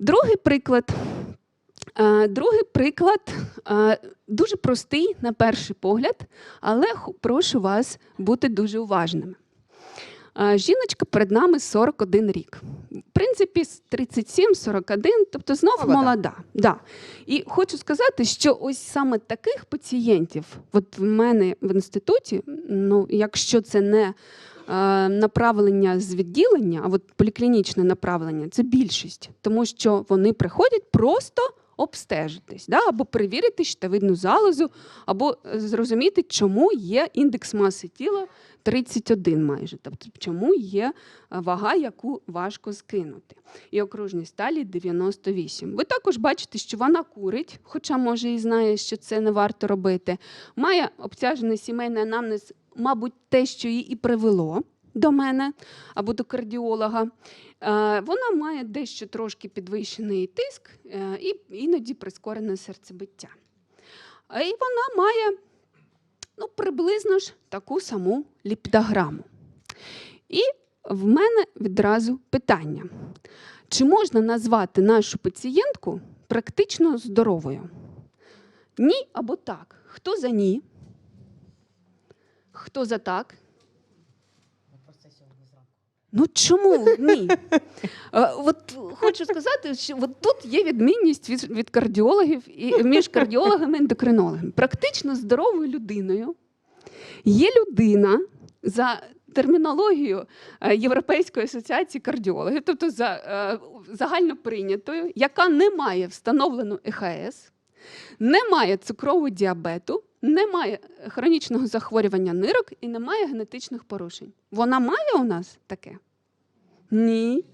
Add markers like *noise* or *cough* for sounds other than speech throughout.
Другий приклад. Е, Другий приклад е, дуже простий на перший погляд, але прошу вас бути дуже уважними. Е, Жіночка перед нами 41 рік. В принципі, 37-41, тобто знов Молода. молода. Да. І хочу сказати, що ось саме таких пацієнтів, от в мене в інституті, ну, якщо це не направлення з відділення, а от поліклінічне направлення це більшість, тому що вони приходять просто обстежитись, да, або перевірити щитовидну залозу, або е, зрозуміти, чому є індекс маси тіла 31 майже, тобто чому є е, вага, яку важко скинути. І окружність талії 98. Ви також бачите, що вона курить, хоча може і знає, що це не варто робити. Має обтяжений сімейний анамнез, мабуть, те, що її і привело до мене або до кардіолога. Е, Вона має дещо трошки підвищений тиск е, і іноді прискорене серцебиття. Е, І вона має ну, приблизно ж таку саму ліпідограму. І в мене відразу питання: чи можна назвати нашу пацієнтку практично здоровою? Ні або так. Хто за ні? Хто за так? Ну чому ні? Е, От хочу сказати, що от тут є відмінність від, від кардіологів і між кардіологами і ендокринологами. Практично здоровою людиною є людина за термінологією е, Європейської асоціації кардіологів, тобто за е, загальноприйнятою, яка не має встановлену ЕХС, не має цукрового діабету, не має хронічного захворювання нирок і не має генетичних порушень. Вона має у нас таке? Ні.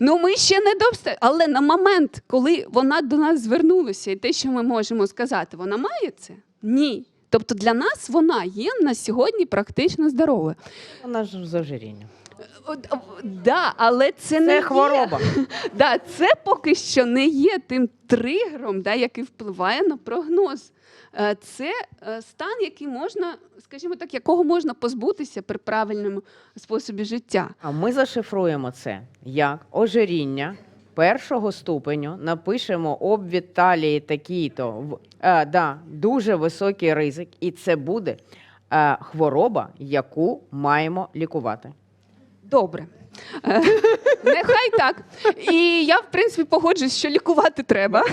Ну, ми ще не довсте. Але на момент, коли вона до нас звернулася, і те, що ми можемо сказати, вона має це? Ні. Тобто для нас вона є на сьогодні практично здоровою. Вона ж з ожирінням. От, Да, але це, не Це є- хвороба. *laughs* Да, це поки що не є тим тригером, да, який впливає на прогноз. Е, Це е, стан, який можна, скажімо так, якого можна позбутися при правильному способі життя. А ми зашифруємо це як ожиріння першого ступеню. Напишемо обвід талії такий-то. в- Е, да, дуже високий ризик, і це буде е, хвороба, яку маємо лікувати. Добре. Нехай так. І я, в принципі, погоджуюсь, що лікувати треба.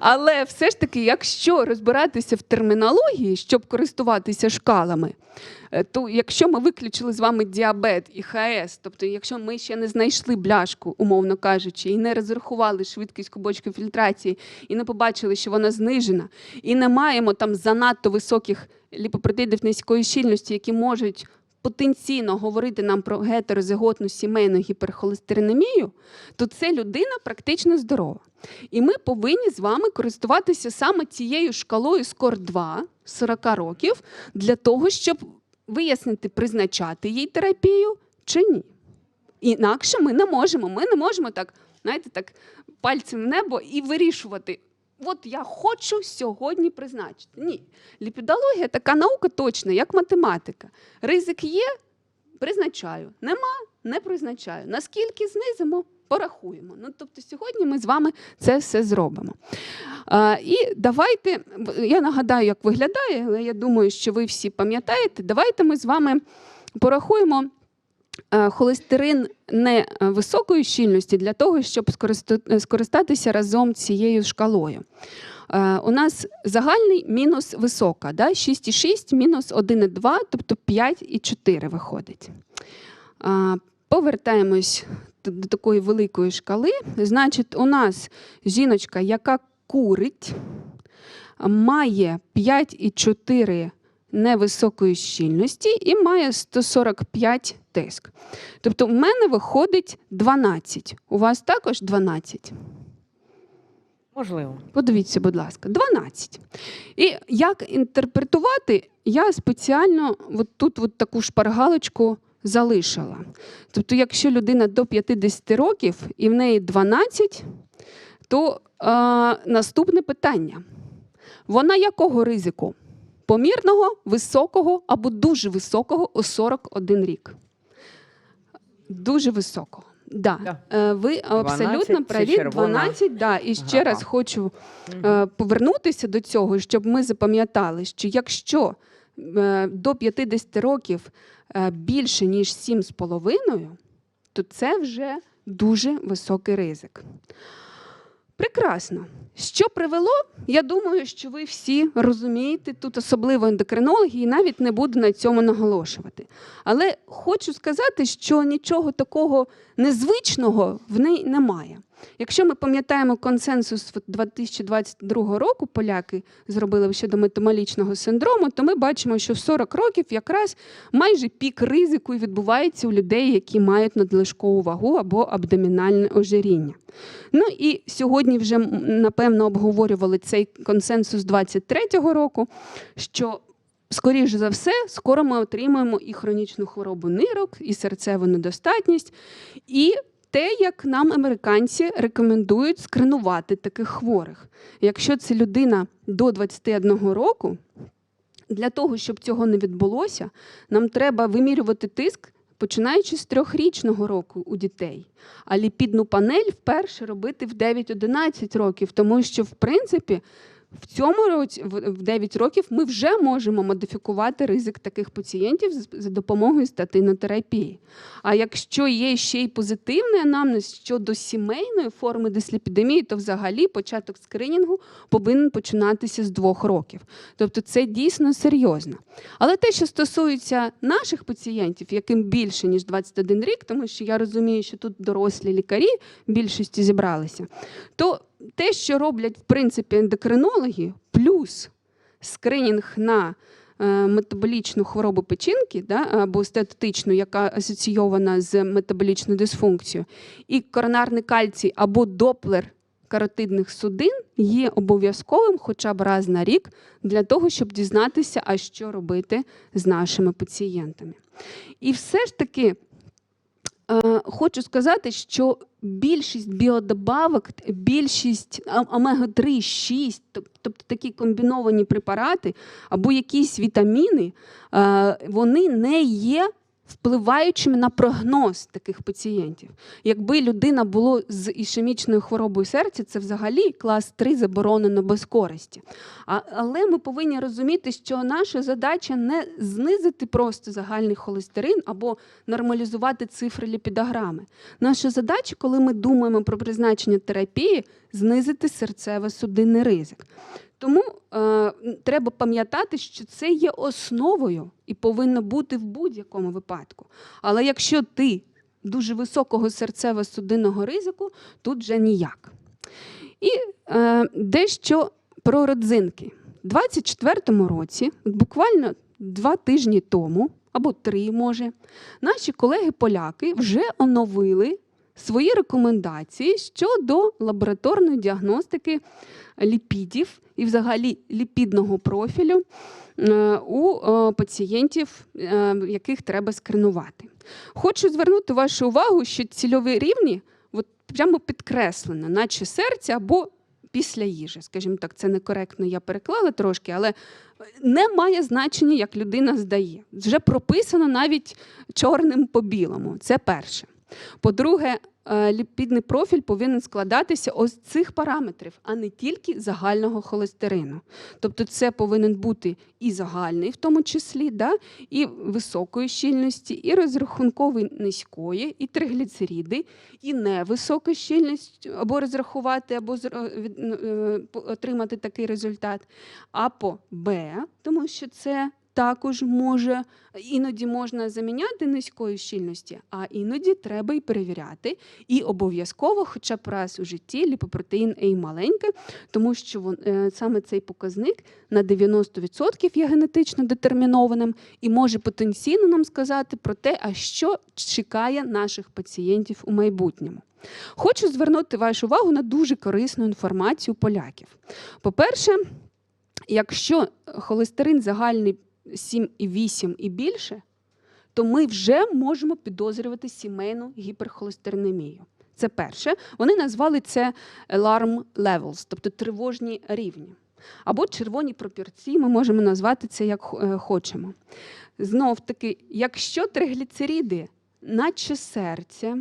Але все ж таки, якщо розбиратися в термінології, щоб користуватися шкалами, е, то якщо ми виключили з вами діабет і ХС, тобто якщо ми ще не знайшли бляшку, умовно кажучи, і не розрахували швидкість кубочки фільтрації, і не побачили, що вона знижена, і не маємо там занадто високих ліпопротеїдів низької щільності, які можуть потенційно говорити нам про гетерозиготну сімейну гіперхолестеринемію, то це людина практично здорова. І ми повинні з вами користуватися саме цією шкалою скор 2 40 років для того, щоб вияснити, призначати їй терапію чи ні. Інакше ми не можемо. Ми не можемо так, знаєте, так пальцем в небо і вирішувати. От я хочу сьогодні призначити. Ні. Ліпідологія така наука точна, як математика. Ризик є, призначаю. Нема, не призначаю. Наскільки знизимо, порахуємо. Ну, тобто сьогодні ми з вами це все зробимо. А, і давайте, я нагадаю, як виглядає, але я думаю, що ви всі пам'ятаєте. Давайте ми з вами порахуємо. Е, Холестерин не е, високої щільності для того, щоб скористатися разом цією шкалою. Е, У нас загальний мінус висока, да? 6,6 мінус 1,2, тобто 5,4 виходить. Е, Повертаємось до такої великої шкали. Значить, у нас жіночка, яка курить, має 5,4 невисокої щільності і має 145 тиск. Тобто в мене виходить 12. У вас також 12? Можливо. Подивіться, будь ласка, 12. І як інтерпретувати, я спеціально от тут от таку шпаргалочку залишила. Тобто, якщо людина до 50 років і в неї 12, то е, наступне питання: вона якого ризику? Помірного, високого або дуже високого у 41 рік? Дуже високого. Да. Да. Е, Ви абсолютно праві. 12, да. І ще графа. раз хочу е, повернутися до цього, щоб ми запам'ятали, що якщо е, до 50 років більше ніж 7,5, то це вже дуже високий ризик. Прекрасно. Що привело? Я думаю, що ви всі розумієте, тут особливо ендокринологи, і навіть не буду на цьому наголошувати. Але хочу сказати, що нічого такого незвичного в неї немає. Якщо ми пам'ятаємо консенсус 2022 року, поляки зробили щодо метаболічного синдрому, то ми бачимо, що в 40 років якраз майже пік ризику відбувається у людей, які мають надлишкову вагу або абдомінальне ожиріння. Ну і сьогодні вже напевно обговорювали цей консенсус 23-го року, що скоріш за все, скоро ми отримаємо і хронічну хворобу нирок, і серцеву недостатність, і те, як нам американці рекомендують скринувати таких хворих. Якщо це людина до 21 року, для того, щоб цього не відбулося, нам треба вимірювати тиск. Починаючи з трьохрічного року у дітей, а ліпідну панель вперше робити в 9-11 років, тому що в принципі в цьому році, в в 9 років, ми вже можемо модифікувати ризик таких пацієнтів за допомогою статинотерапії. А якщо є ще й позитивний анамнез щодо сімейної форми дисліпідемії, то взагалі початок скринінгу повинен починатися з двох років. Тобто це дійсно серйозно. Але те, що стосується наших пацієнтів, яким більше ніж 21 рік, тому що я розумію, що тут дорослі лікарі в більшості зібралися, то те, що роблять в принципі ендокринологи, плюс скринінг на е, метаболічну хворобу печінки да, або статичну, яка асоційована з метаболічною дисфункцією, і коронарний кальцій або доплер каротидних судин є обов'язковим хоча б раз на рік для того, щоб дізнатися, а що робити з нашими пацієнтами. І все ж таки хочу сказати, що більшість біодобавок, більшість омега-3, 6, тобто такі комбіновані препарати або якісь вітаміни, е, вони не є впливаючими на прогноз таких пацієнтів. Якби людина була з ішемічною хворобою серця, це взагалі клас 3 заборонено без користі. А, але ми повинні розуміти, що наша задача не знизити просто загальний холестерин або нормалізувати цифри ліпідограми. Наша задача, коли ми думаємо про призначення терапії, знизити серцево-судинний ризик. Тому е, треба пам'ятати, що це є основою і повинно бути в будь-якому випадку. Але якщо ти дуже високого серцево-судинного ризику, тут вже ніяк. І е, дещо про родзинки. У 24-му році, буквально два тижні тому, або три, може, наші колеги-поляки вже оновили свої рекомендації щодо лабораторної діагностики ліпідів і взагалі ліпідного профілю е, у е, пацієнтів, е, яких треба скринувати. Хочу звернути вашу увагу, що цільові рівні от прямо підкреслено, наче серце або після їжі. Скажімо так, це некоректно я переклала трошки, але не має значення, як людина здає. Вже прописано навіть чорним по білому. Це перше. По-друге, е, ліпідний профіль повинен складатися ось цих параметрів, а не тільки загального холестерину. Тобто це повинен бути і загальний, в тому числі, да, і високої щільності, і розрахунковий низької, і тригліцериди, і невисока щільність, або розрахувати, або е, отримати такий результат. А по Б, тому що це також може іноді можна заміняти низької щільності, а іноді треба і перевіряти. І обов'язково, хоча б раз у житті, ліпопротеїн А маленьке, тому що вон, е, саме цей показник на 90% є генетично детермінованим і може потенційно нам сказати про те, а що чекає наших пацієнтів у майбутньому. Хочу звернути вашу увагу на дуже корисну інформацію поляків. По-перше, якщо холестерин загальний 7,8 і більше, то ми вже можемо підозрювати сімейну гіперхолестеринемію. Це перше. Вони назвали це alarm levels, тобто тривожні рівні. Або червоні пропорції, ми можемо назвати це як е, хочемо. Знов таки, якщо тригліцериди, наче серця,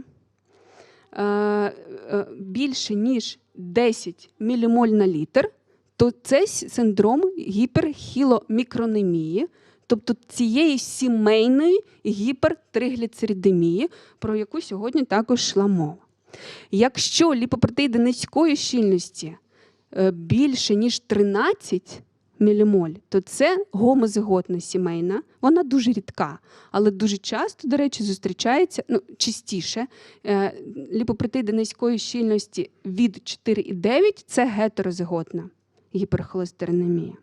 е, е, більше ніж 10 мілімоль на літр, то це синдром гіперхіломікронемії, тобто цієї сімейної гіпертригліцеридемії, про яку сьогодні також йшла мова. Якщо ліпопротеїди низької щільності е, більше ніж 13 мілімоль, то це гомозиготна сімейна. Вона дуже рідка, але дуже часто, до речі, зустрічається ну, частіше. Е, ліпопротеїди низької щільності від 4,9 це гетерозиготна гіперхолестеринемія.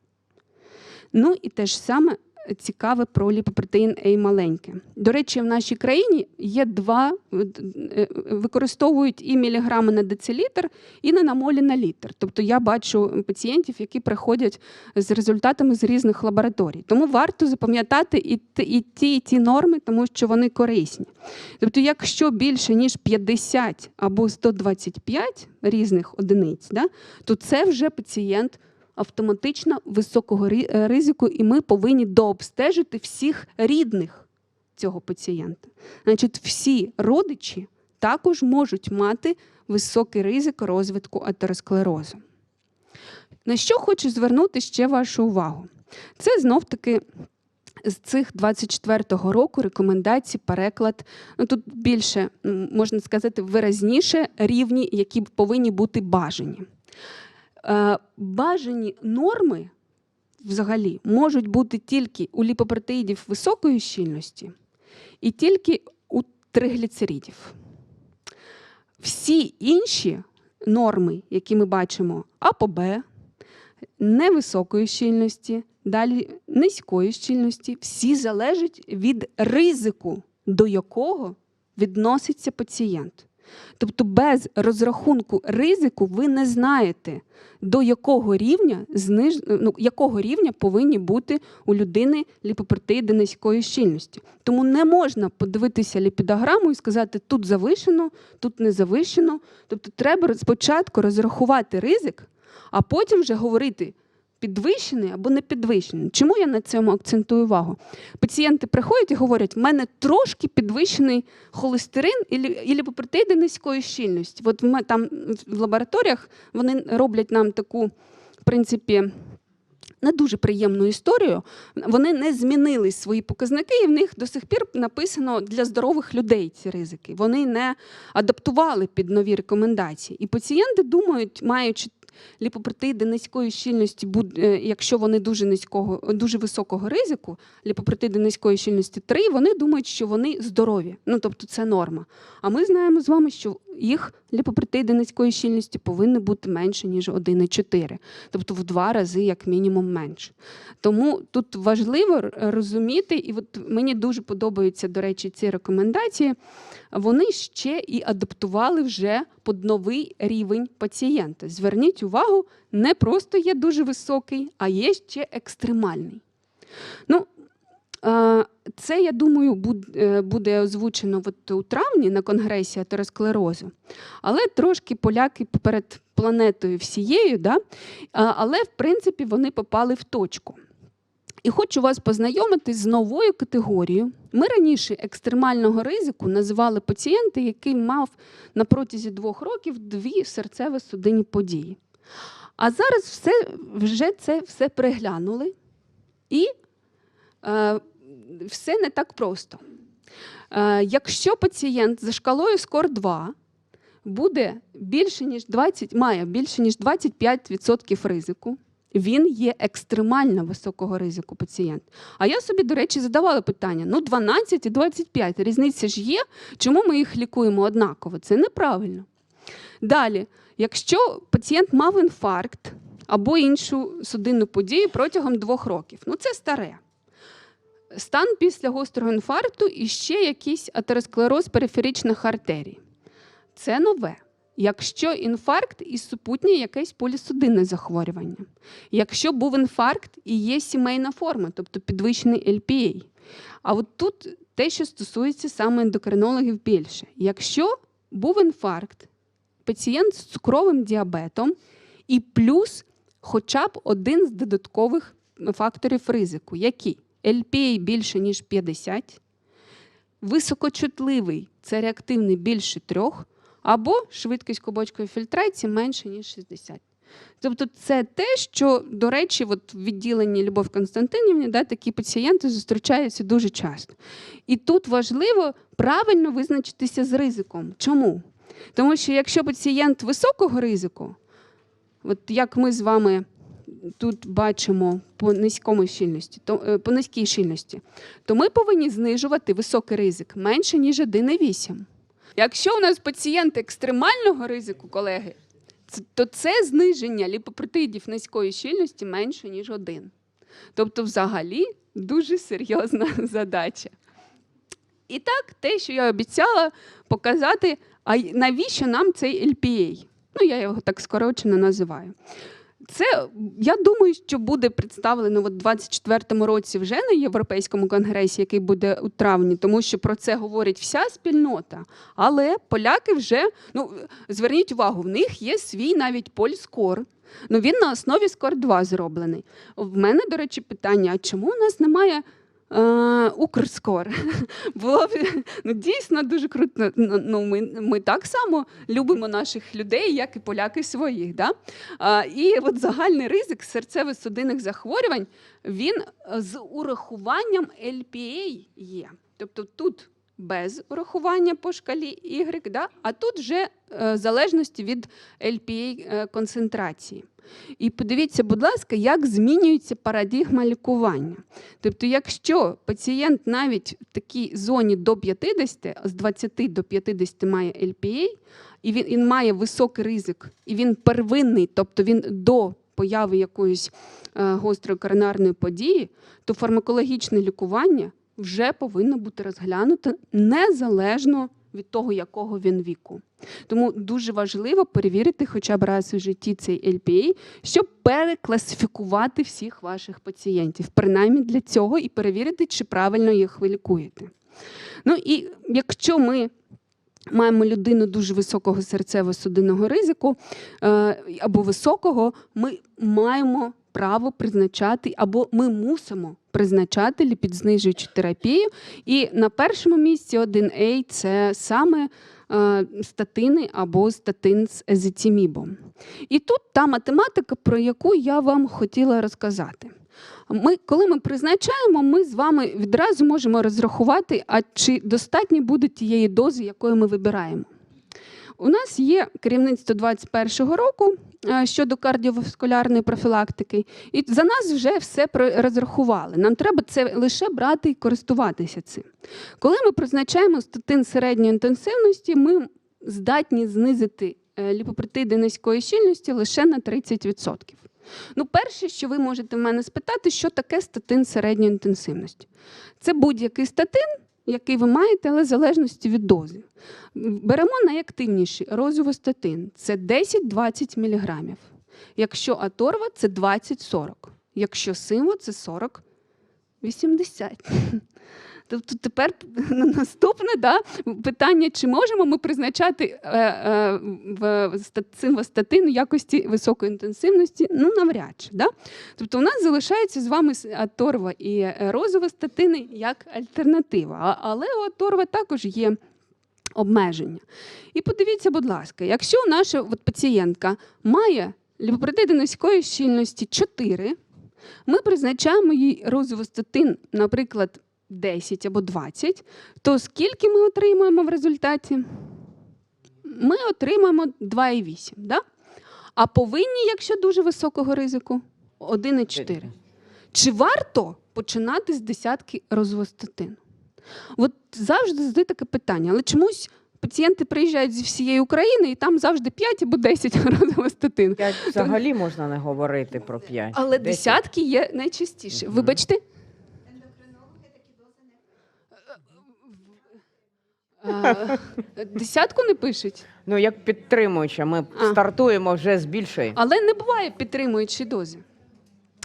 Ну і те ж саме цікаве про ліпопротеїн А маленьке. До речі, в нашій країні є два, е, використовують і міліграми на децилітр, і на намолі на літр. Тобто я бачу пацієнтів, які приходять з результатами з різних лабораторій. Тому варто запам'ятати і ті, і ті норми, тому що вони корисні. Тобто, якщо більше ніж 50 або 125 різних одиниць, да, то це вже пацієнт автоматично високого е, ризику, і ми повинні дообстежити всіх рідних цього пацієнта. Значить, всі родичі також можуть мати високий ризик розвитку атеросклерозу. На що хочу звернути ще вашу увагу? Це знов-таки з цих 24-го року рекомендацій, переклад. Ну, тут більше, можна сказати, виразніше рівні, які повинні бути бажані. Е, бажані норми взагалі можуть бути тільки у ліпопротеїдів високої щільності і тільки у тригліцеридів. Всі інші норми, які ми бачимо АПОБ, невисокої щільності, далі низької щільності, всі залежать від ризику, до якого відноситься пацієнт. Тобто без розрахунку ризику ви не знаєте, до якого рівня зниж... ну, якого рівня повинні бути у людини ліпопротеїди низької щільності. Тому не можна подивитися ліпідограму і сказати, тут завишено, тут не завишено. Тобто треба спочатку розрахувати ризик, а потім вже говорити. Підвищений або не підвищений. Чому я на цьому акцентую увагу? Пацієнти приходять і говорять, в мене трошки підвищений холестерин і лі- і ліпопротеїди низької щільності. От ми там в лабораторіях вони роблять нам таку, в принципі, не дуже приємну історію. Вони не змінили свої показники, і в них до сих пір написано для здорових людей ці ризики. Вони не адаптували під нові рекомендації. І пацієнти думають, маючи ліпопротеїди низької щільності, е, якщо вони дуже низького, дуже високого ризику, ліпопротеїди низької щільності 3, вони думають, що вони здорові. Ну тобто це норма. А ми знаємо з вами, що їх ліпопротеїди низької щільності повинні бути менше, ніж 1,4, тобто в два рази, як мінімум, менше. Тому тут важливо розуміти, і от мені дуже подобаються, до речі, ці рекомендації. Вони ще і адаптували вже під новий рівень пацієнта. Зверніть увагу, не просто є дуже високий, а є ще екстремальний. Ну, це, я думаю, е, буде озвучено от у травні на конгресі атеросклерозу. Але трошки поляки перед планетою всією, да? але в принципі вони попали в точку. І хочу вас познайомити з новою категорією. Ми раніше екстремального ризику називали пацієнта, який мав на протязі двох років дві серцево-судинні події. А зараз все, вже це все переглянули, і е, все не так просто. Е, якщо пацієнт за шкалою скор 2 буде більше, ніж 20, має більше ніж 25% ризику, він є екстремально високого ризику пацієнт. А я собі, до речі, задавала питання: ну 12 і 25, різниця ж є, чому ми їх лікуємо однаково? Це неправильно. Далі, якщо пацієнт мав інфаркт або іншу судинну подію протягом двох років, ну це старе. Стан після гострого інфаркту і ще якийсь атеросклероз периферичних артерій. Це нове. Якщо інфаркт і супутнє якесь полісудинне захворювання. Якщо був інфаркт і є сімейна форма, тобто підвищений LPA. А от тут те, що стосується саме ендокринологів більше. Якщо був інфаркт, пацієнт з цукровим діабетом і плюс хоча б один з додаткових факторів ризику, які LPA більше, ніж 50, високочутливий це реактивний більше трьох, або швидкість клубочкової фільтрації менше, ніж 60. Тобто це те, що, до речі, от в відділенні Любов Константинівні да, такі пацієнти зустрічаються дуже часто. І тут важливо правильно визначитися з ризиком. Чому? Тому що якщо пацієнт високого ризику, от як ми з вами тут бачимо по низькому щільності, то, е, по низькій щільності, то ми повинні знижувати високий ризик менше, ніж 1,8. Якщо у нас пацієнт екстремального ризику, колеги, то це зниження ліпопротидів низької щільності менше, ніж 1. Тобто, взагалі, дуже серйозна *laughs* задача. І так, те, що я обіцяла показати, а навіщо нам цей LPA? Ну, я його так скорочено називаю. Це я думаю, що буде представлено в 24-му році вже на Європейському конгресі, який буде у травні, тому що про це говорить вся спільнота. Але поляки вже ну зверніть увагу, в них є свій навіть польскор. Ну він на основі скор 2 зроблений. В мене, до речі, питання: а чому у нас немає Укрскор? *laughs* Було б ну, дійсно дуже круто. Ну, ну, ми, ми так само любимо наших людей, як і поляки своїх. Да? І от загальний ризик серцево-судинних захворювань він з урахуванням LPA є. Тобто тут без урахування по шкалі Y, да? а тут вже е, в залежності від LPA е, концентрації. І подивіться, будь ласка, як змінюється парадигма лікування. Тобто, якщо пацієнт навіть в такій зоні до 50, з 20 до 50 має LPA, і він, він має високий ризик, і він первинний, тобто він до появи якоїсь е, гострої коронарної події, то фармакологічне лікування вже повинно бути розглянуто незалежно від того, якого він віку. Тому дуже важливо перевірити хоча б раз у житті цей LPA, щоб перекласифікувати всіх ваших пацієнтів. Принаймні для цього і перевірити, чи правильно їх ви лікуєте. Ну і якщо ми маємо людину дуже високого серцево-судинного ризику е, або високого, ми маємо право призначати, або ми мусимо призначати ліпідзнижуючу терапію. І на першому місці 1А це саме е, статини або статин з езетімібом. І тут та математика, про яку я вам хотіла розказати. Ми, коли ми призначаємо, ми з вами відразу можемо розрахувати, а чи достатньо буде тієї дози, якою ми вибираємо. У нас є керівництво 2021 року е, щодо кардіоваскулярної профілактики, і за нас вже все розрахували. Нам треба це лише брати і користуватися цим. Коли ми призначаємо статин середньої інтенсивності, ми здатні знизити е, ліпопротиди низької щільності лише на 30%. Ну, перше, що ви можете в мене спитати, що таке статин середньої інтенсивності? Це будь-який статин, який ви маєте, але в залежності від дози. Беремо найактивніший розувостатин це 10-20 мг. Якщо аторва, це 20-40. Якщо симо, це 40-80. Тобто тепер *laughs* наступне да, питання, чи можемо ми призначати е, е, в ста- якості високої інтенсивності? Ну, навряд чи. Да? Тобто у нас залишається з вами аторва і е, розова статини як альтернатива. Але у аторва також є обмеження. І подивіться, будь ласка, якщо наша от, пацієнтка має ліпопротиди низької щільності 4, ми призначаємо їй розовостатин, наприклад, 10 або 20, то скільки ми отримаємо в результаті? Ми отримаємо 2,8. Да? А повинні, якщо дуже високого ризику, 1,4. Чи варто починати з десятки розовостатину? От завжди задають таке питання, але чомусь пацієнти приїжджають зі всієї України і там завжди 5 або 10 *laughs* розовостатин. П'ять взагалі можна не говорити про п'ять. Але Десять. десятки є найчастіше. Мгм. Вибачте. Е, Десятку не пишуть, Ну, як підтримуюча, ми А. стартуємо вже з більшої. але не буває підтримуючої дози.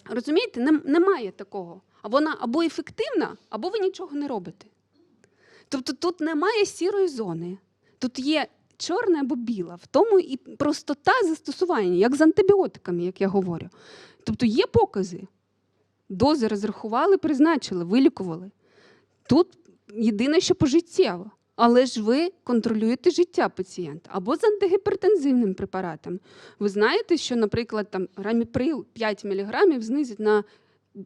Розумієте, Нем- немає такого. А вона або ефективна, або ви нічого не робите. Тобто тут немає сірої зони. Тут є чорне або біла. В тому і простота застосування, як з антибіотиками, як я говорю. Тобто є покази. Дози розрахували, призначили, вилікували. Тут єдине, що пожиттєво. Але ж ви контролюєте життя пацієнта або з антигіпертензивним препаратом. Ви знаєте, що, наприклад, там раміприл 5 мг знизить на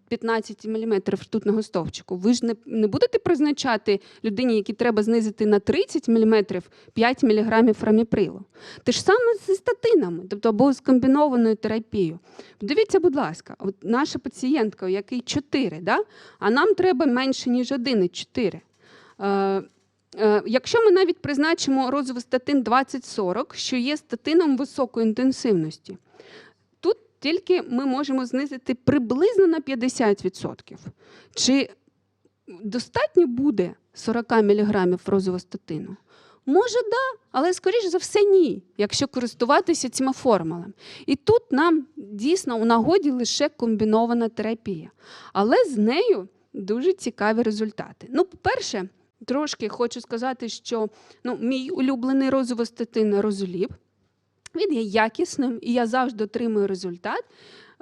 15 мм ртутного стовпчику. Ви ж не, не будете призначати людині, якій треба знизити на 30 мм 5 мг раміприлу. Те ж саме зі статинами, тобто або з комбінованою терапією. Подивіться, будь ласка, от наша пацієнтка, у якій 4, да? а нам треба менше, ніж 1,4. Е, Якщо ми навіть призначимо розовостатин 20-40, що є статином високої інтенсивності, тут тільки ми можемо знизити приблизно на 50%. Чи достатньо буде 40 мг розовостатину? Може, да, але скоріш за все ні, якщо користуватися цими формулами. І тут нам дійсно у нагоді лише комбінована терапія. Але з нею дуже цікаві результати. Ну, по-перше, трошки хочу сказати, що ну, мій улюблений розовостатин розоліб. Він є якісним і я завжди отримую результат.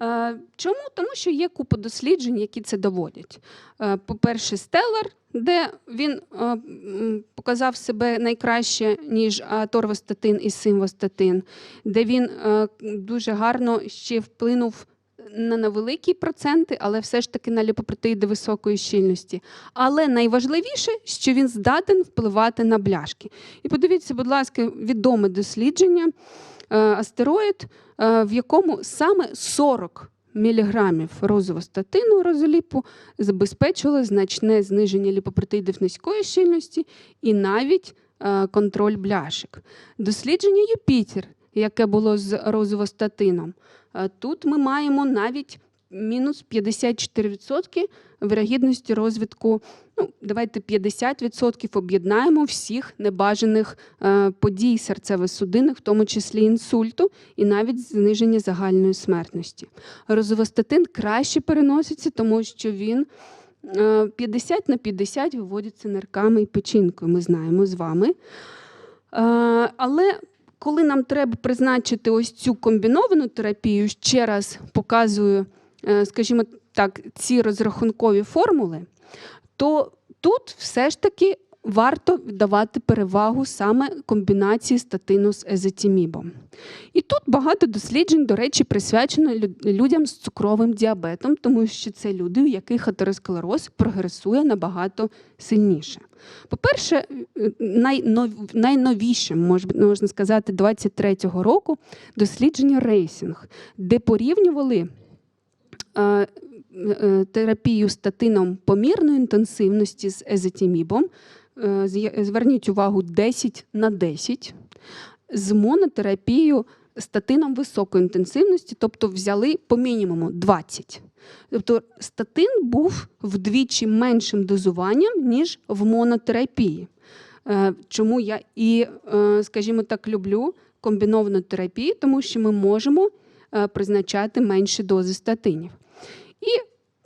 Е, Чому? Тому що є купа досліджень, які це доводять. Е, По-перше, Стеллар, де він е, показав себе найкраще, ніж аторвостатин і симвостатин, де він дуже гарно ще вплинув не на великі проценти, але все ж таки на ліпопротеїди високої щільності. Але найважливіше, що він здатен впливати на бляшки. І подивіться, будь ласка, відоме дослідження е, астероїд, е, в якому саме 40 міліграмів розовостатину розоліпу забезпечило значне зниження ліпопротеїдів низької щільності і навіть е, контроль бляшок. Дослідження Юпітер, яке було з розовостатином, е, тут ми маємо навіть мінус 54% вирогідності розвитку. Ну, давайте 50% об'єднаємо всіх небажаних е, подій серцево-судинних, в тому числі інсульту, і навіть зниження загальної смертності. Розовостатин краще переноситься, тому що він е, 50 на 50 виводиться нирками і печінкою. Ми знаємо з вами. Е, але коли нам треба призначити ось цю комбіновану терапію, ще раз показую, е, скажімо так, ці розрахункові формули, то тут все ж таки варто віддавати перевагу саме комбінації статину з езотімібом. І тут багато досліджень, до речі, присвячено людям з цукровим діабетом, тому що це люди, у яких атеросклероз прогресує набагато сильніше. По-перше, найнов... найновішим, можна сказати, 23-го року дослідження рейсінг, де порівнювали е, е, терапію статином помірної інтенсивності з езотімібом. Е, Зверніть увагу 10 на 10 з монотерапією статином високої інтенсивності, тобто взяли по мінімуму 20. Тобто статин був вдвічі меншим дозуванням, ніж в монотерапії. Е, Чому я і, е, скажімо так, люблю комбіновану терапію, тому що ми можемо призначати менші дози статинів. І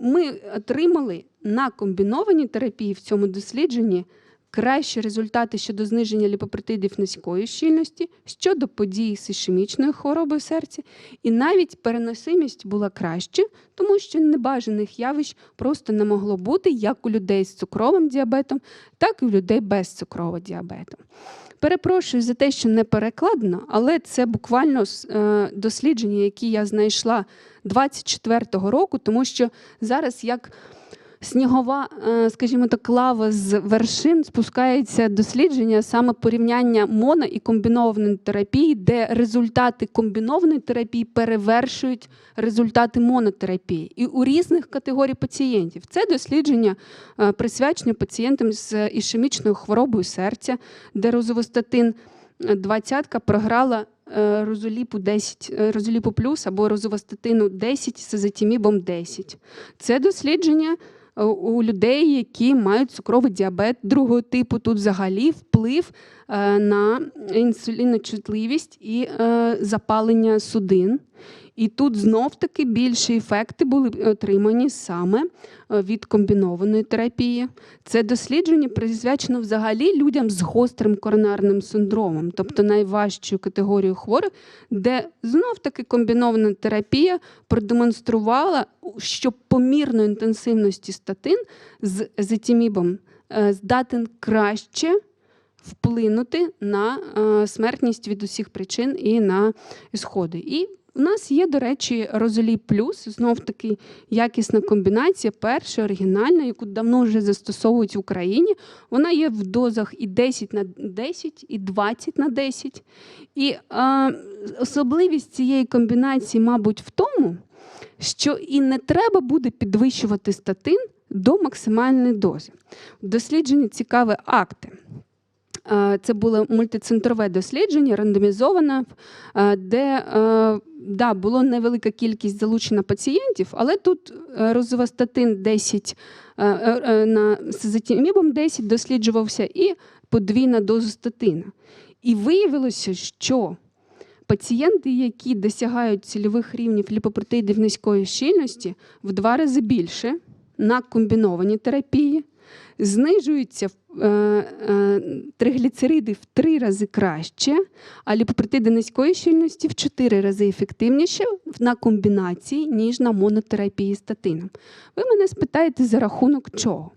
ми отримали на комбінованій терапії в цьому дослідженні кращі результати щодо зниження ліпопротеїдів низької щільності, щодо подій з ішемічною хворобою серця, і навіть переносимість була краще, тому що небажаних явищ просто не могло бути як у людей з цукровим діабетом, так і у людей без цукрового діабету. Перепрошую за те, що не перекладено, але це буквально е, дослідження, які я знайшла 24-го року, тому що зараз як снігова, е, скажімо так, лава з вершин спускається дослідження саме порівняння моно і комбінованої терапії, де результати комбінованої терапії перевершують результати монотерапії і у різних категорій пацієнтів. Це дослідження е, присвячено пацієнтам з ішемічною хворобою серця, де розовостатин е, двадцятка програла розоліпу 10, е, розоліпу плюс або розовостатину 10 з азотімібом 10. Це дослідження у людей, які мають цукровий діабет другого типу. Тут взагалі вплив е, на інсуліночутливість і е, запалення судин. І тут знов-таки більші ефекти були отримані саме е, від комбінованої терапії. Це дослідження присвячено взагалі людям з гострим коронарним синдромом, тобто найважчою категорією хворих, де знов-таки комбінована терапія продемонструвала, що помірної інтенсивності статин з езотімібом е, здатен краще вплинути на е, смертність від усіх причин і на сходи. І у нас є, до речі, Розолі Плюс, знов таки якісна комбінація, перша оригінальна, яку давно вже застосовують в Україні. Вона є в дозах і 10 на 10, і 20 на 10. І е, особливість цієї комбінації, мабуть, в тому, що і не треба буде підвищувати статин до максимальної дози. В дослідженні цікаві акти. Е, Це було мультицентрове дослідження, рандомізоване, е, де е, да, було невелика кількість залучена пацієнтів, але тут розовостатин 10 е, е, е, на сизотімібом 10 досліджувався і подвійна доза статина. І виявилося, що пацієнти, які досягають цільових рівнів ліпопротеїдів низької щільності, в два рази більше на комбінованій терапії, знижуються е, е, тригліцериди в три рази краще, а ліпопротеїди низької щільності в чотири рази ефективніше на комбінації, ніж на монотерапії статином. Ви мене спитаєте за рахунок чого?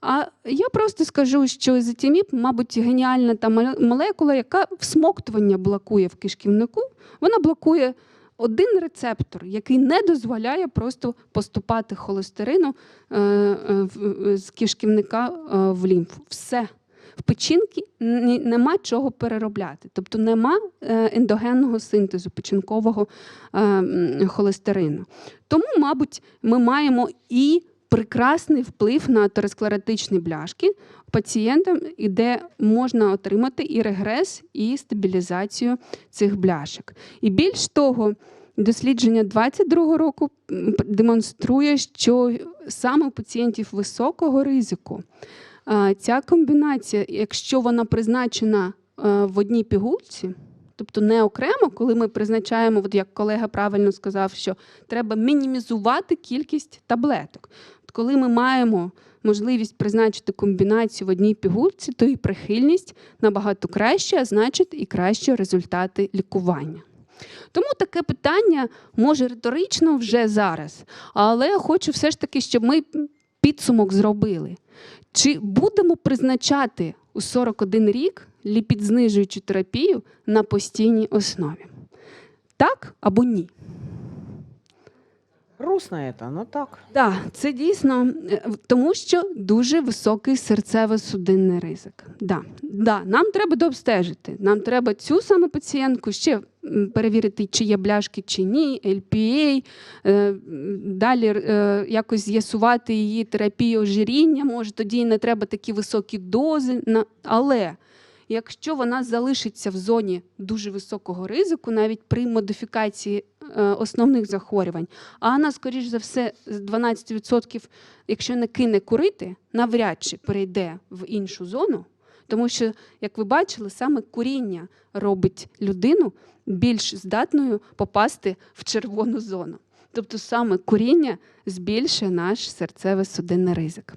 А я просто скажу, що ізотіміб, мабуть, геніальна та молекула, яка всмоктування блокує в кишківнику. Вона блокує один рецептор, який не дозволяє просто поступати холестерину е, е, в- з кишківника е, в лімфу. Все. В печінки нема чого переробляти, тобто нема е, ендогенного синтезу печінкового е, холестерину. Тому, мабуть, ми маємо і прекрасний вплив на атеросклеротичні бляшки пацієнтам, де можна отримати і регрес, і стабілізацію цих бляшок. І більш того, дослідження 22 року демонструє, що саме у пацієнтів високого ризику ця комбінація, якщо вона призначена е, в одній пігулці, тобто не окремо, коли ми призначаємо, от як колега правильно сказав, що треба мінімізувати кількість таблеток. Коли ми маємо можливість призначити комбінацію в одній пігулці, то і прихильність набагато краща, а значить і кращі результати лікування. Тому таке питання може риторично вже зараз, але хочу все ж таки, щоб ми підсумок зробили. Чи будемо призначати у 41 рік ліпідзнижуючу терапію на постійній основі? Так або ні? Грустно это, ну так. Так, це дійсно е, тому, що дуже високий серцево-судинний ризик. Да, да, нам треба дообстежити. Нам треба цю саму пацієнтку ще перевірити, чи є бляшки чи ні, LPA, е, далі е, якось з'ясувати її терапію ожиріння. Може, тоді не треба такі високі дози. Але якщо вона залишиться в зоні дуже високого ризику, навіть при модифікації е, основних захворювань, а вона, скоріш за все, з 12%, якщо не кине курити, навряд чи перейде в іншу зону. Тому що, як ви бачили, саме куріння робить людину більш здатною попасти в червону зону. Тобто саме куріння збільшує наш серцево-судинний ризик.